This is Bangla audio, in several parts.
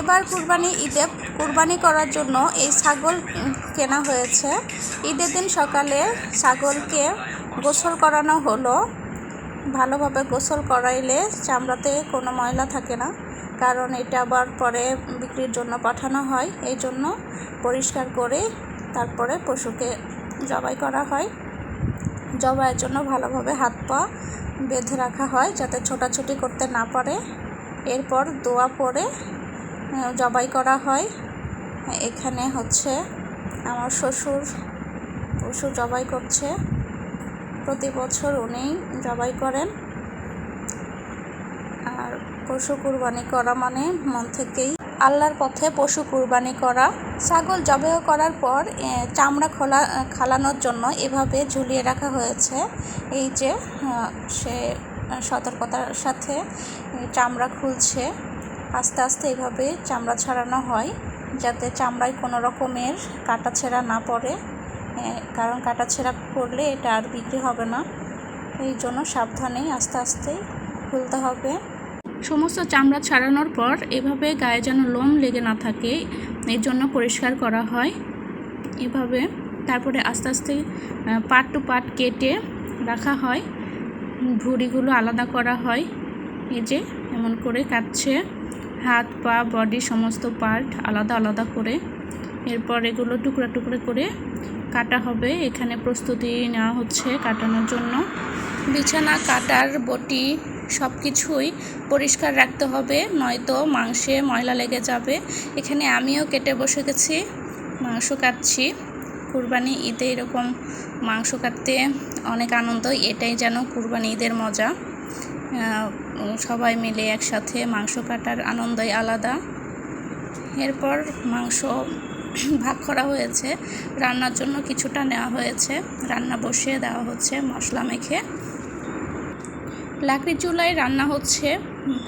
এবার কুরবানি, ঈদে কুরবানি করার জন্য এই ছাগল কেনা হয়েছে। ঈদের দিন সকালে ছাগলকে গোসল করানো হলো। ভালোভাবে গোসল করাইলে চামড়াতে কোনো ময়লা থাকে না, কারণ এটা আবার পরে বিক্রির জন্য পাঠানো হয়। এই জন্য পরিষ্কার করে তারপরে পশুকে জবাই করা হয়। জবাইয়ের জন্য ভালোভাবে হাত পা বেঁধে রাখা হয় যাতে ছোটাছুটি করতে না পারে। এরপর দোয়া পরে জবাই করা হয়। এখানে হচ্ছে আমার শ্বশুর পশু জবাই করছে। প্রতি বছর উনি জবাই করেন। আর পশু কুরবানি করা মানে মন থেকেই আল্লাহর পথে পশু কুরবানি করা। ছাগল জবাই করার পর চামড়া খোলা, খালানোর জন্য এভাবে ঝুলিয়ে রাখা হয়েছে। এই যে সে সতর্কতার সাথে চামড়া খুলছে। আস্তে আস্তে এভাবে চামড়া ছাড়ানো হয় যাতে চামড়ায় কোনো রকমের কাটা ছেঁড়া না পড়ে। কারণ কাটা ছেঁড়া পড়লে এটা আর বিক্রি হবে না। এই জন্য সাবধানে আস্তে আস্তে খুলতে হবে। সমস্ত চামড়া ছাড়ানোর পর এভাবে গায়ে যেন লোম লেগে না থাকে, এর জন্য পরিষ্কার করা হয়। এভাবে তারপরে আস্তে আস্তে পাট টু পাট কেটে রাখা হয়। ভুঁড়িগুলো আলাদা করা হয়। এই যে এমন করে কাটছে। হাত, পা বডি সমস্ত পার্ট আলাদা আলাদা করে। এরপর এগুলো টুকরা টুকরো করে কাটা হবে। এখানে প্রস্তুতি নেওয়া হচ্ছে কাটানোর জন্য। বিছানা, কাটার, বটি সব কিছুই পরিষ্কার রাখতে হবে, নয়তো মাংসে ময়লা লেগে যাবে। এখানে আমিও কেটে বসে গেছি, মাংস কাটছি। কুরবানি ঈদে এরকম মাংস কাটতে অনেক আনন্দ, এটাই যেন কুরবানি ঈদের মজা। সবাই মিলে একসাথে মাংস কাটার আনন্দই আলাদা। এরপর মাংস ভাগ করা হয়েছে। রান্নার জন্য কিছুটা নেওয়া হয়েছে। রান্না বসিয়ে দেওয়া হচ্ছে মশলা মেখে। লাকড়ি চুলায় রান্না হচ্ছে।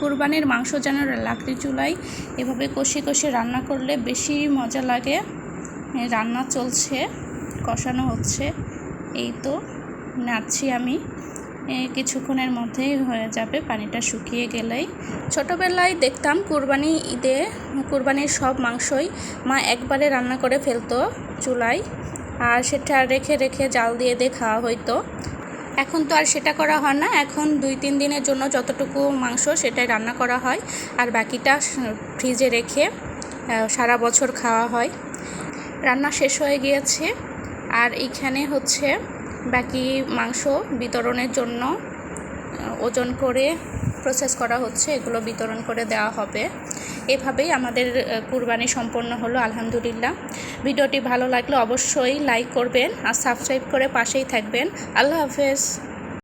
কুরবানির মাংস যেন লাকড়ি চুলায় এভাবে কষে কষে রান্না করলে বেশি মজা লাগে। রান্না চলছে, কষানো হচ্ছে। এই তো, নাড়ছি আমি। কিছুক্ষণের মধ্যেই হয়ে যাবে পানিটা শুকিয়ে গেলেই। ছোটোবেলায় দেখতাম কুরবানি ঈদে, কুরবানির সব মাংসই মা একবারে রান্না করে ফেলতো চুলায়, আর সেটা রেখে রেখে জাল দিয়ে দিয়ে খাওয়া হইতো। এখন তো আর সেটা করা হয় না, এখন দুই তিন দিনের জন্য যতটুকু মাংস সেটাই রান্না করা হয়, আর বাকিটা ফ্রিজে রেখে সারা বছর খাওয়া হয়। রান্না শেষ হয়ে গিয়েছে, আর এইখানে হচ্ছে বাকি মাংস বিতরণের জন্য ওজন করে প্রসেস করা হচ্ছে, এগুলো বিতরণ করে দেওয়া হবে। এভাবেই আমাদের কুরবানি সম্পন্ন হলো, আলহামদুলিল্লাহ। ভিডিওটি ভালো লাগলে অবশ্যই লাইক করবেন আর সাবস্ক্রাইব করে পাশেই থাকবেন। আল্লাহ হাফেজ।